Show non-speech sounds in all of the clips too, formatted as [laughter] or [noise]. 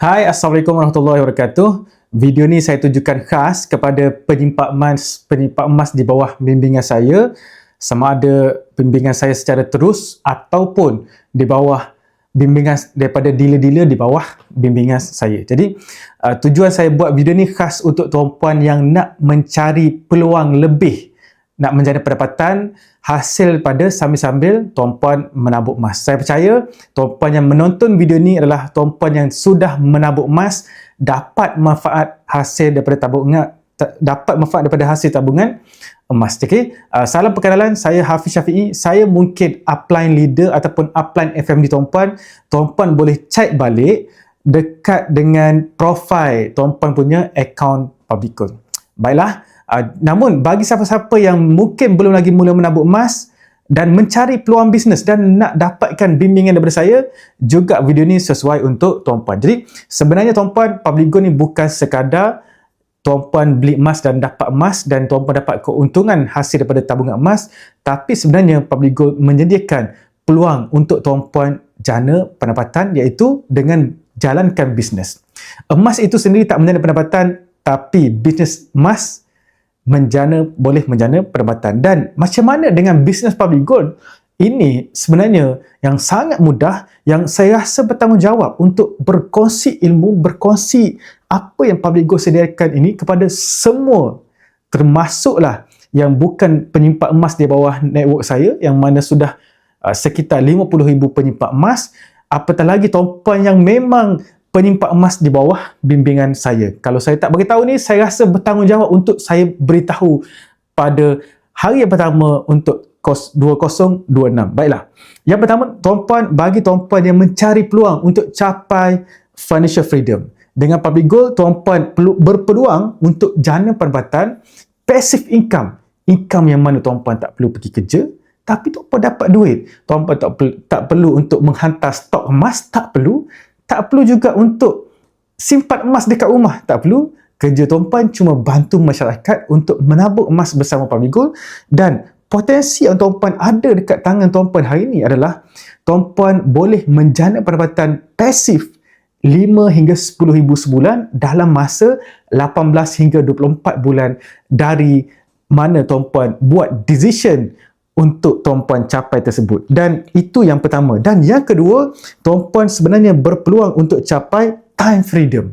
Hai, Assalamualaikum warahmatullahi wabarakatuh. Video ni saya tujukan khas kepada penyimpak emas, penyimpak emas di bawah bimbingan saya sama ada bimbingan saya secara terus ataupun di bawah bimbingan daripada dealer-dealer di bawah bimbingan saya. Jadi uh, tujuan saya buat video ni khas untuk tuan-puan yang nak mencari peluang lebih nak menjana pendapatan hasil pada sambil-sambil tuan-puan menabuk emas. Saya percaya tuan-puan yang menonton video ni adalah tuan-puan yang sudah menabuk emas dapat manfaat hasil daripada tabungan dapat manfaat daripada hasil tabungan emas. Okey. Uh, salam perkenalan, saya Hafiz Syafi'i. Saya mungkin upline leader ataupun upline FMD tuan-puan. Tuan-puan boleh check balik dekat dengan profil tuan-puan punya account Publicon. Baiklah, uh, namun bagi siapa-siapa yang mungkin belum lagi mula menabuk emas dan mencari peluang bisnes dan nak dapatkan bimbingan daripada saya, juga video ni sesuai untuk tuan-puan. Jadi, sebenarnya tuan-puan, Publicon ni bukan sekadar tuan-puan beli emas dan dapat emas dan tuan-puan dapat keuntungan hasil daripada tabungan emas tapi sebenarnya Public Gold menyediakan peluang untuk tuan-puan jana pendapatan iaitu dengan jalankan bisnes. Emas itu sendiri tak menjana pendapatan tapi bisnes emas menjana boleh menjana pendapatan dan macam mana dengan bisnes Public Gold? Ini sebenarnya yang sangat mudah yang saya rasa bertanggungjawab untuk berkongsi ilmu, berkongsi apa yang Public Go sediakan ini kepada semua. Termasuklah yang bukan penyimpan emas di bawah network saya yang mana sudah uh, sekitar 50,000 penyimpan emas. Apatah lagi tuan-puan yang memang penyimpan emas di bawah bimbingan saya. Kalau saya tak beritahu ni, saya rasa bertanggungjawab untuk saya beritahu pada hari yang pertama untuk kos 2026. Baiklah. Yang pertama, tuan-puan bagi tuan-puan yang mencari peluang untuk capai financial freedom. Dengan public goal, tuan-puan berpeluang untuk jana pendapatan passive income. Income yang mana tuan-puan tak perlu pergi kerja, tapi tuan-puan dapat duit. Tuan-puan tak, tak perlu untuk menghantar stok emas, tak perlu. Tak perlu juga untuk simpan emas dekat rumah, tak perlu. Kerja tuan-puan cuma bantu masyarakat untuk menabung emas bersama public goal dan potensi yang tuan-puan ada dekat tangan tuan-puan hari ini adalah tuan-puan boleh menjana pendapatan pasif 5 hingga 10 ribu sebulan dalam masa 18 hingga 24 bulan dari mana tuan-puan buat decision untuk tuan-puan capai tersebut. Dan itu yang pertama. Dan yang kedua, tuan-puan sebenarnya berpeluang untuk capai time freedom.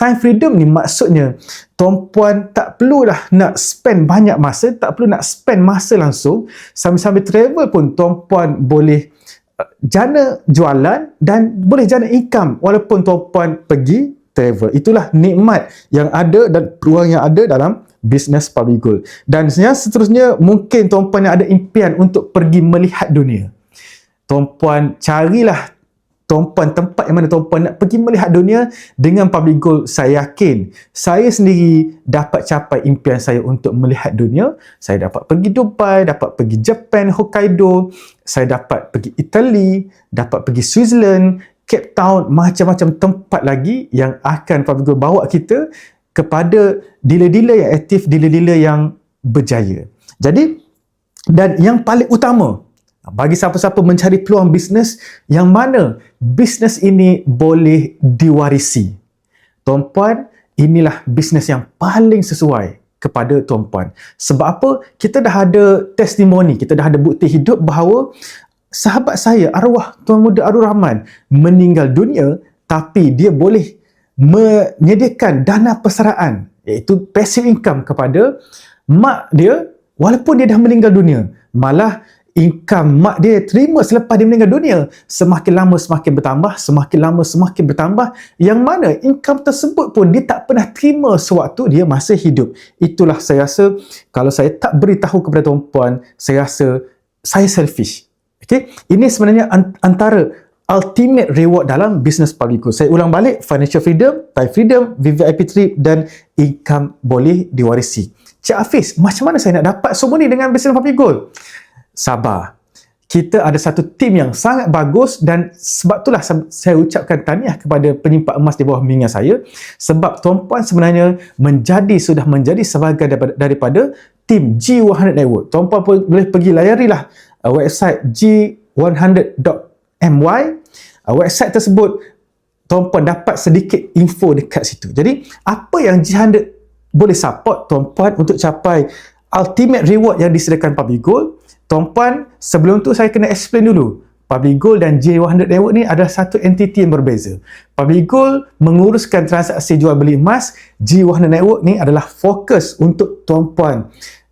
Time freedom ni maksudnya tuan-puan tak perlulah nak spend banyak masa, tak perlu nak spend masa langsung. Sambil-sambil travel pun tuan-puan boleh uh, jana jualan dan boleh jana income walaupun tuan-puan pergi travel. Itulah nikmat yang ada dan peluang yang ada dalam bisnes public goal. Dan seterusnya mungkin tuan-puan yang ada impian untuk pergi melihat dunia. Tuan-puan carilah tuan-puan tempat yang mana tuan-puan nak pergi melihat dunia dengan public goal saya yakin saya sendiri dapat capai impian saya untuk melihat dunia saya dapat pergi Dubai dapat pergi Japan Hokkaido saya dapat pergi Italy dapat pergi Switzerland Cape Town macam-macam tempat lagi yang akan goal bawa kita kepada dealer-dealer yang aktif dealer-dealer yang berjaya jadi dan yang paling utama bagi siapa-siapa mencari peluang bisnes yang mana bisnes ini boleh diwarisi. Tuan-puan, inilah bisnes yang paling sesuai kepada tuan-puan. Sebab apa? Kita dah ada testimoni, kita dah ada bukti hidup bahawa sahabat saya, arwah Tuan Muda Arul Rahman meninggal dunia tapi dia boleh menyediakan dana persaraan iaitu passive income kepada mak dia walaupun dia dah meninggal dunia. Malah income mak dia terima selepas dia meninggal dunia semakin lama semakin bertambah semakin lama semakin bertambah. Yang mana income tersebut pun dia tak pernah terima sewaktu dia masih hidup. Itulah saya rasa kalau saya tak beritahu kepada tuan-puan saya rasa saya selfish okay? ini sebenarnya antara ultimate reward dalam business public good. Saya ulang balik, financial freedom, time freedom, VVIP trip dan income boleh diwarisi. Cik Hafiz, macam mana saya nak dapat semua ni dengan business public goal? sabar. Kita ada satu tim yang sangat bagus dan sebab itulah saya ucapkan tahniah kepada penyimpan emas di bawah bimbingan saya sebab tuan-puan sebenarnya menjadi sudah menjadi sebahagian daripada, daripada tim G100 Network. Tuan-puan boleh pergi layarilah uh, website g100.my. Uh, website tersebut tuan-puan dapat sedikit info dekat situ. Jadi, apa yang G100 boleh support tuan-puan untuk capai ultimate reward yang disediakan Public Gold? Tuan-puan, sebelum tu saya kena explain dulu. Public Gold dan J100 Network ni adalah satu entiti yang berbeza. Public Gold menguruskan transaksi jual beli emas, J100 Network ni adalah fokus untuk tuan-puan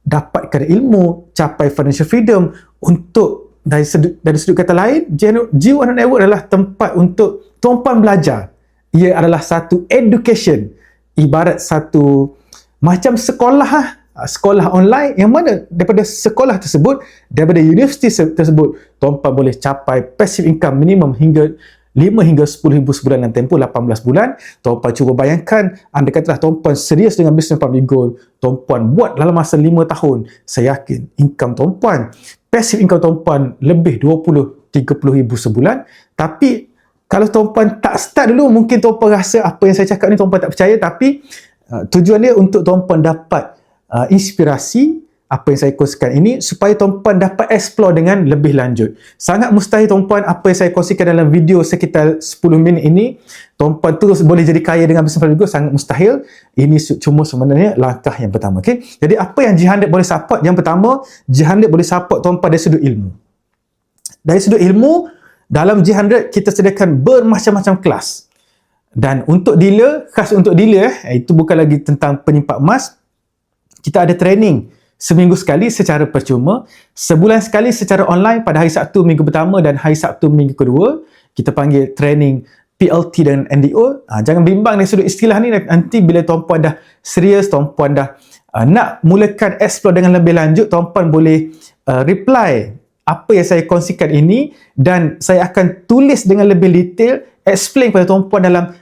dapatkan ilmu, capai financial freedom untuk dari sudut, dari sudut kata lain, J100 Network adalah tempat untuk tuan-puan belajar. Ia adalah satu education, ibarat satu macam sekolah lah Ah, sekolah online yang mana daripada sekolah tersebut daripada universiti tersebut tuan-puan boleh capai passive income minimum hingga 5 hingga 10 ribu sebulan dan tempoh 18 bulan tuan-puan cuba bayangkan anda katalah tuan-puan serius dengan bisnes public goal tuan-puan buat dalam masa 5 tahun saya yakin income tuan-puan passive income tuan-puan lebih 20 30 ribu sebulan. Tapi kalau tuan-puan tak start dulu mungkin tuan-puan rasa apa yang saya cakap ni tuan-puan tak percaya tapi uh, tujuan dia untuk tuan-puan dapat uh, inspirasi apa yang saya kongsikan ini supaya tuan-puan dapat explore dengan lebih lanjut. Sangat mustahil tuan-puan apa yang saya kongsikan dalam video sekitar 10 minit ini tuan-puan terus boleh jadi kaya dengan bisnes video sangat mustahil. Ini cuma sebenarnya langkah yang pertama. Okay? Jadi apa yang G100 boleh support? Yang pertama, G100 boleh support tuan-puan dari sudut ilmu. Dari sudut ilmu, dalam G100 kita sediakan bermacam-macam kelas. Dan untuk dealer, khas untuk dealer, eh, itu bukan lagi tentang penyimpan emas, kita ada training seminggu sekali secara percuma, sebulan sekali secara online pada hari Sabtu minggu pertama dan hari Sabtu minggu kedua. Kita panggil training PLT dan NDO. Ha, jangan bimbang dari sudut istilah ni nanti bila tuan-puan dah serius, tuan-puan dah uh, nak mulakan explore dengan lebih lanjut, tuan-puan boleh uh, reply apa yang saya kongsikan ini dan saya akan tulis dengan lebih detail explain kepada tuan-puan dalam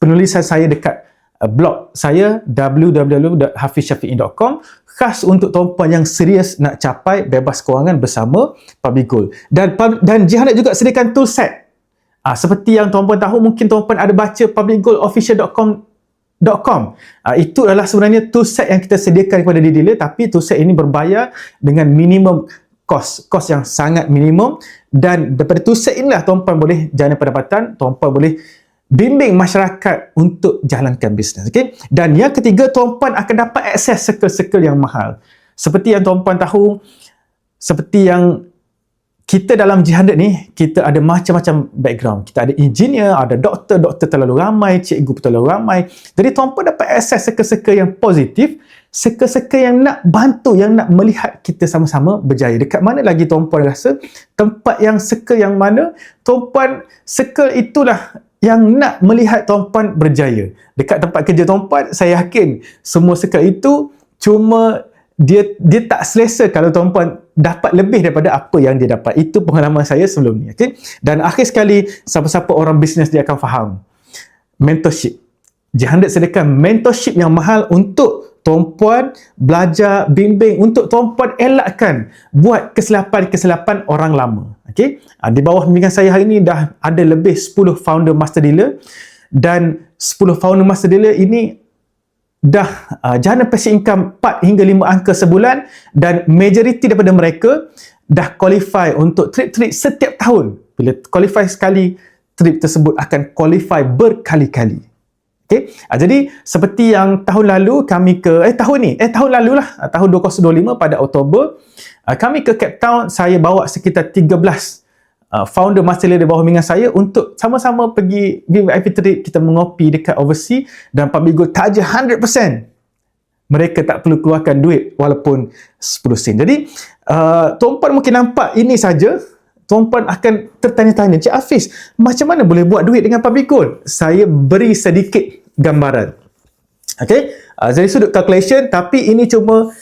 penulisan saya dekat blog saya www.hafizsyafi'i.com khas untuk tuan-puan yang serius nak capai bebas kewangan bersama Public Goal. Dan dan Jihanat juga sediakan tool set. Ah, seperti yang tuan-puan tahu mungkin tuan-puan ada baca publicgoalofficial.com .com. Uh, itu adalah sebenarnya tool set yang kita sediakan kepada dealer tapi tool set ini berbayar dengan minimum kos kos yang sangat minimum dan daripada tool set inilah tuan-puan boleh jana pendapatan tuan-puan boleh bimbing masyarakat untuk jalankan bisnes. Okay? Dan yang ketiga, tuan-puan akan dapat akses circle-circle yang mahal. Seperti yang tuan-puan tahu, seperti yang kita dalam jihad ni, kita ada macam-macam background. Kita ada engineer, ada doktor, doktor terlalu ramai, cikgu terlalu ramai. Jadi tuan-puan dapat akses circle-circle yang positif, circle-circle yang nak bantu, yang nak melihat kita sama-sama berjaya. Dekat mana lagi tuan-puan rasa tempat yang circle yang mana, tuan-puan circle itulah yang nak melihat tuan-puan berjaya. Dekat tempat kerja tuan-puan, saya yakin semua sekali itu cuma dia dia tak selesa kalau tuan-puan dapat lebih daripada apa yang dia dapat. Itu pengalaman saya sebelum ni. Okay? Dan akhir sekali, siapa-siapa orang bisnes dia akan faham. Mentorship. Jihandat sediakan mentorship yang mahal untuk tuan-puan belajar bimbing untuk tuan-puan elakkan buat kesilapan-kesilapan orang lama. Okey. Ah, di bawah bimbingan saya hari ini dah ada lebih 10 founder master dealer dan 10 founder master dealer ini dah uh, jana passive income 4 hingga 5 angka sebulan dan majoriti daripada mereka dah qualify untuk trip-trip setiap tahun. Bila qualify sekali, trip tersebut akan qualify berkali-kali. Okay. Uh, jadi seperti yang tahun lalu kami ke eh tahun ni eh tahun lalu lah uh, tahun 2025 pada Oktober uh, kami ke Cape Town saya bawa sekitar 13 uh, founder master leader bawah bimbingan saya untuk sama-sama pergi VIP trip kita mengopi dekat overseas dan public goal taja 100% mereka tak perlu keluarkan duit walaupun 10 sen. Jadi uh, tuan-puan mungkin nampak ini saja tuan-puan akan tertanya-tanya Cik Hafiz macam mana boleh buat duit dengan public goal? Saya beri sedikit gambaran. Okay, uh, dari sudut calculation tapi ini cuma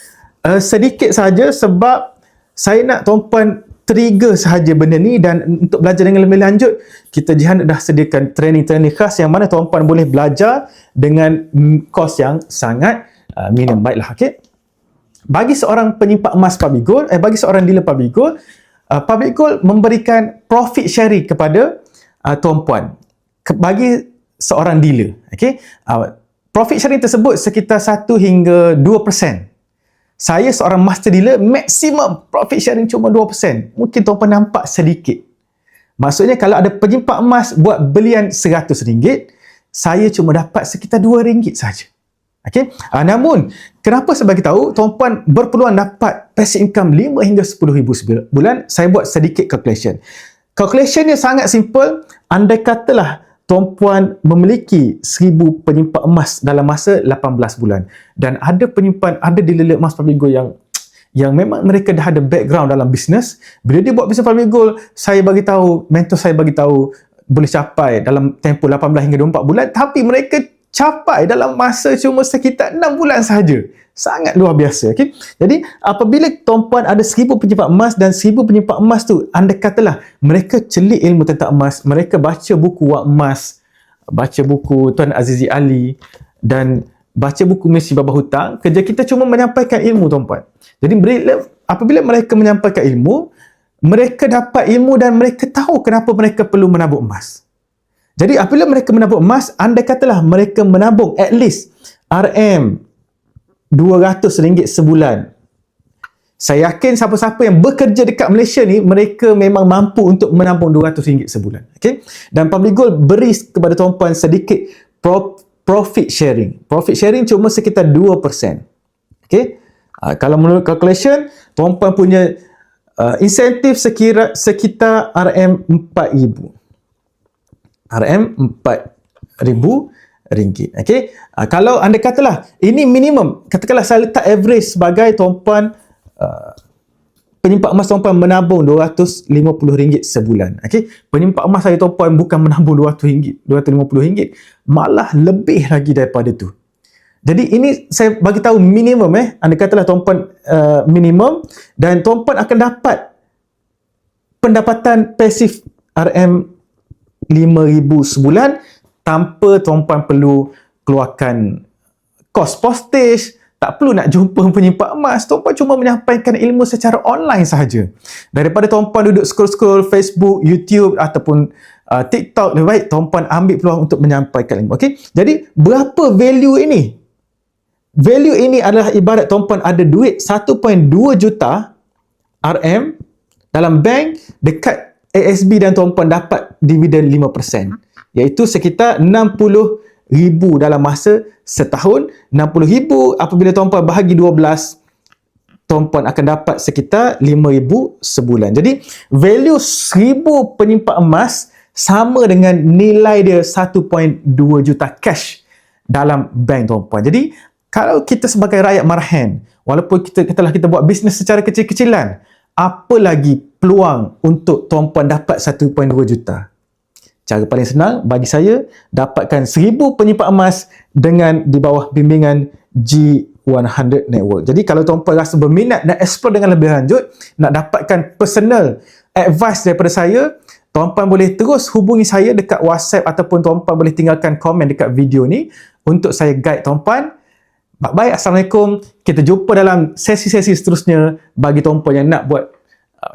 uh, sedikit saja sebab saya nak tuan-puan trigger sahaja benda ni dan untuk belajar dengan lebih lanjut kita jihan dah sediakan training-training khas yang mana tuan-puan boleh belajar dengan kos yang sangat uh, minim baiklah okay? bagi seorang penyimpan emas public gold eh bagi seorang dealer public gold uh, public gold memberikan profit sharing kepada uh, tuan-puan bagi seorang dealer. Okay? Uh, profit sharing tersebut sekitar 1 hingga 2%. Saya seorang master dealer, maksimum profit sharing cuma 2%. Mungkin tuan-tuan nampak sedikit. Maksudnya kalau ada penyimpan emas buat belian RM100, saya cuma dapat sekitar RM2 saja. Okey. Uh, namun, kenapa saya tahu tuan-puan berpeluang dapat passive income 5 hingga 10 ribu sebulan? Saya buat sedikit calculation. Calculation dia sangat simple. Andai katalah tuan-puan memiliki 1000 penyimpan emas dalam masa 18 bulan. Dan ada penyimpan ada dealer emas public gold yang yang memang mereka dah ada background dalam bisnes bila dia buat bisnes public gold saya bagi tahu mentor saya bagi tahu boleh capai dalam tempoh 18 hingga 24 bulan. Tapi mereka capai dalam masa cuma sekitar 6 bulan sahaja. Sangat luar biasa. Okay? Jadi, apabila tuan-puan ada seribu penyimpan emas dan seribu penyimpan emas tu, anda katalah mereka celik ilmu tentang emas, mereka baca buku Wak Emas, baca buku Tuan Azizi Ali dan baca buku Misi Baba Hutang, kerja kita cuma menyampaikan ilmu tuan-puan. Jadi, apabila mereka menyampaikan ilmu, mereka dapat ilmu dan mereka tahu kenapa mereka perlu menabung emas. Jadi apabila mereka menabung emas, anda katalah mereka menabung at least RM RM200 sebulan. Saya yakin siapa-siapa yang bekerja dekat Malaysia ni, mereka memang mampu untuk menabung RM200 sebulan. Okay? Dan Public Gold beri kepada tuan-puan sedikit profit sharing. Profit sharing cuma sekitar 2%. Okay? Uh, kalau menurut calculation, tuan-puan punya uh, insentif sekira, sekitar RM4,000. RM4,000 ringgit. Okey. Uh, kalau anda katalah ini minimum, katakanlah saya letak average sebagai tuan-puan uh, penyimpan emas tuan-puan menabung RM250 sebulan. Okey. Penyimpan emas saya tuan-puan bukan menabung RM200, RM250, malah lebih lagi daripada tu. Jadi ini saya bagi tahu minimum eh. Anda katalah tuan-puan uh, minimum dan tuan-puan akan dapat pendapatan pasif RM RM5,000 sebulan tanpa tuan-puan perlu keluarkan kos postage, tak perlu nak jumpa [laughs] penyimpan emas. Tuan-puan cuma menyampaikan ilmu secara online sahaja. Daripada tuan-puan duduk scroll-scroll Facebook, YouTube ataupun uh, TikTok, lebih baik tuan-puan ambil peluang untuk menyampaikan ilmu. Okay? Jadi, berapa value ini? Value ini adalah ibarat tuan-puan ada duit 1.2 juta RM dalam bank dekat ASB dan tuan-puan dapat dividen 5% iaitu sekitar 60 ribu dalam masa setahun. 60 ribu apabila tuan-puan bahagi 12 tuan-puan akan dapat sekitar 5 ribu sebulan. Jadi value 1000 penyimpan emas sama dengan nilai dia 1.2 juta cash dalam bank tuan-puan. Jadi kalau kita sebagai rakyat marahan walaupun kita katalah kita buat bisnes secara kecil-kecilan apa lagi peluang untuk tuan-puan dapat 1.2 juta? Cara paling senang bagi saya dapatkan 1000 penyimpan emas dengan di bawah bimbingan G100 Network. Jadi kalau tuan-puan rasa berminat nak explore dengan lebih lanjut, nak dapatkan personal advice daripada saya, tuan-puan boleh terus hubungi saya dekat WhatsApp ataupun tuan-puan boleh tinggalkan komen dekat video ni untuk saya guide tuan-puan Baik, Assalamualaikum. Kita jumpa dalam sesi-sesi seterusnya bagi tuan-puan yang nak buat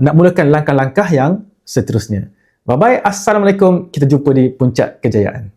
nak mulakan langkah-langkah yang seterusnya. Bye-bye. Assalamualaikum. Kita jumpa di puncak kejayaan.